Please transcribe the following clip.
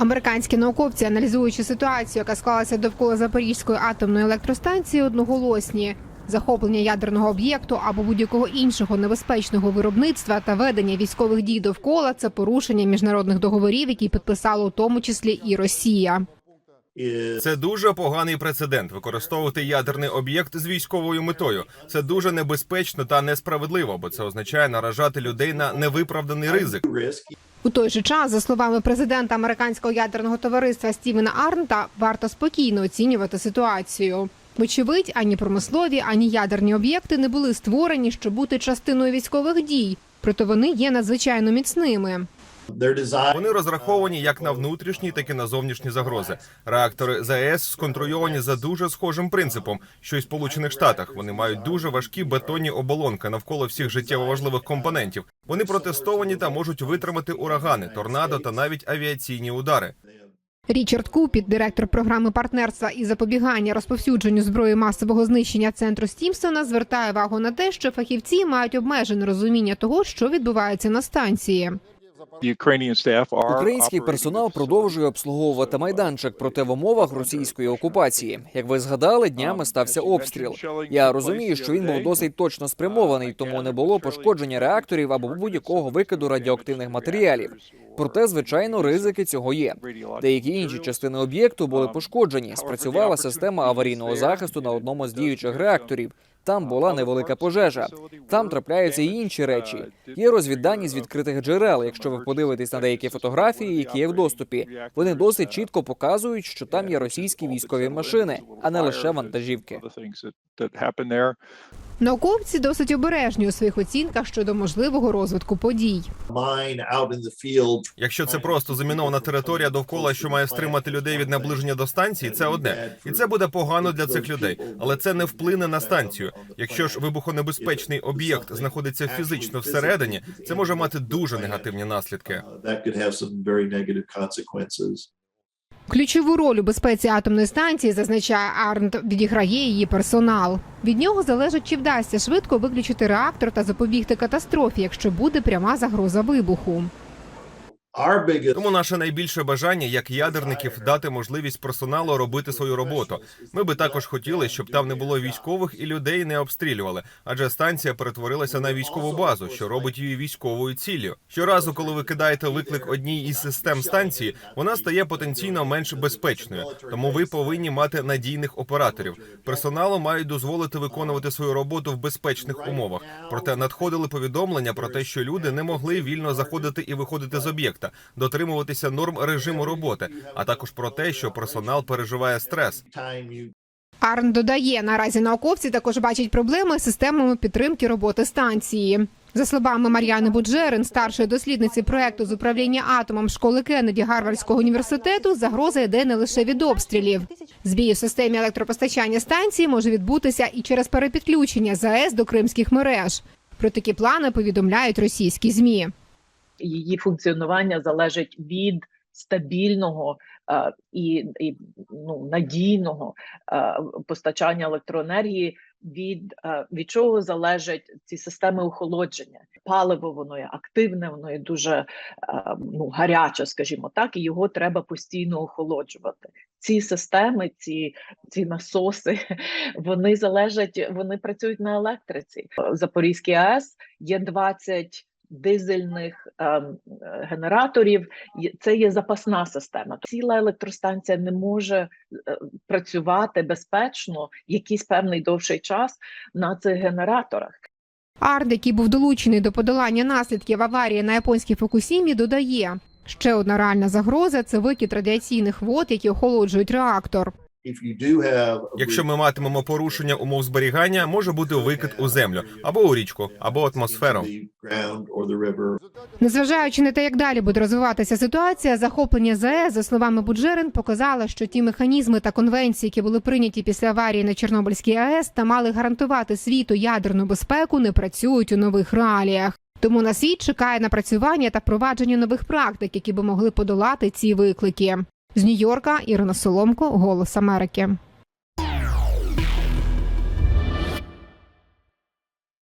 Американські науковці, аналізуючи ситуацію, яка склалася довкола Запорізької атомної електростанції, одноголосні. Захоплення ядерного об'єкту або будь-якого іншого небезпечного виробництва та ведення військових дій довкола це порушення міжнародних договорів, які підписала у тому числі і Росія. Це дуже поганий прецедент використовувати ядерний об'єкт з військовою метою. Це дуже небезпечно та несправедливо, бо це означає наражати людей на невиправданий ризик. У той же час, за словами президента американського ядерного товариства Стівена Арнта, варто спокійно оцінювати ситуацію. Вочевидь, ані промислові, ані ядерні об'єкти не були створені, щоб бути частиною військових дій, проте вони є надзвичайно міцними. Вони розраховані як на внутрішні, так і на зовнішні загрози. Реактори ЗАЕС сконструйовані за дуже схожим принципом, що й в Сполучених Штатах вони мають дуже важкі бетонні оболонки навколо всіх життєво важливих компонентів. Вони протестовані та можуть витримати урагани, торнадо та навіть авіаційні удари. Річард Купіт, директор програми партнерства і запобігання розповсюдженню зброї масового знищення центру Стімсона, звертає увагу на те, що фахівці мають обмежене розуміння того, що відбувається на станції. Український персонал продовжує обслуговувати майданчик, проте в умовах російської окупації. Як ви згадали, днями стався обстріл. Я розумію, що він був досить точно спрямований, тому не було пошкодження реакторів або будь-якого викиду радіоактивних матеріалів. Проте, звичайно, ризики цього є. Деякі інші частини об'єкту були пошкоджені. Спрацювала система аварійного захисту на одному з діючих реакторів. Там була невелика пожежа. Там трапляються і інші речі. Є розвіддані з відкритих джерел. Якщо ви подивитесь на деякі фотографії, які є в доступі, вони досить чітко показують, що там є російські військові машини, а не лише вантажівки. Науковці досить обережні у своїх оцінках щодо можливого розвитку подій. Якщо це просто замінована територія довкола, що має стримати людей від наближення до станції, це одне, і це буде погано для цих людей, але це не вплине на станцію. Якщо ж вибухонебезпечний об'єкт знаходиться фізично всередині, це може мати дуже негативні наслідки. Ключову роль у безпеці атомної станції, зазначає Арнт, відіграє її персонал. Від нього залежить, чи вдасться швидко виключити реактор та запобігти катастрофі, якщо буде пряма загроза вибуху. Тому наше найбільше бажання, як ядерників, дати можливість персоналу робити свою роботу. Ми би також хотіли, щоб там не було військових і людей не обстрілювали, адже станція перетворилася на військову базу, що робить її військовою ціллю. Щоразу, коли ви кидаєте виклик одній із систем станції, вона стає потенційно менш безпечною. Тому ви повинні мати надійних операторів. Персоналу мають дозволити виконувати свою роботу в безпечних умовах. Проте надходили повідомлення про те, що люди не могли вільно заходити і виходити з об'єкта, дотримуватися норм режиму роботи, а також про те, що персонал переживає стрес. Арн додає, наразі науковці також бачать проблеми з системами підтримки роботи станції. За словами Мар'яни Буджерин, старшої дослідниці проекту з управління атомом школи Кеннеді Гарвардського університету, загроза йде не лише від обстрілів. Збій у системі електропостачання станції може відбутися і через перепідключення ЗАЕС до кримських мереж. Про такі плани повідомляють російські змі. Її функціонування залежить від стабільного е, і, і ну, надійного е, постачання електроенергії. Від, е, від чого залежать ці системи охолодження? Паливо воно є активне, воно є дуже е, ну, гаряче, скажімо так, і його треба постійно охолоджувати. Ці системи, ці, ці насоси, вони залежать, вони працюють на електриці. Запорізький АЕС є 20 дизельних ем, е, генераторів. Це є запасна система. Ціла електростанція не може е, працювати безпечно якийсь певний довший час на цих генераторах. Ард, який був долучений до подолання наслідків аварії на японській Фукусімі, додає. Ще одна реальна загроза це викид радіаційних вод, які охолоджують реактор. Якщо ми матимемо порушення умов зберігання, може бути викид у землю або у річку, або атмосферу. Незважаючи на те, як далі буде розвиватися ситуація, захоплення ЗАЕС, за словами Буджерин, показало, що ті механізми та конвенції, які були прийняті після аварії на Чорнобильській АЕС та мали гарантувати світу ядерну безпеку, не працюють у нових реаліях. Тому на світ чекає напрацювання та впровадження нових практик, які би могли подолати ці виклики. З Нью-Йорка Ірина Соломко, Голос Америки.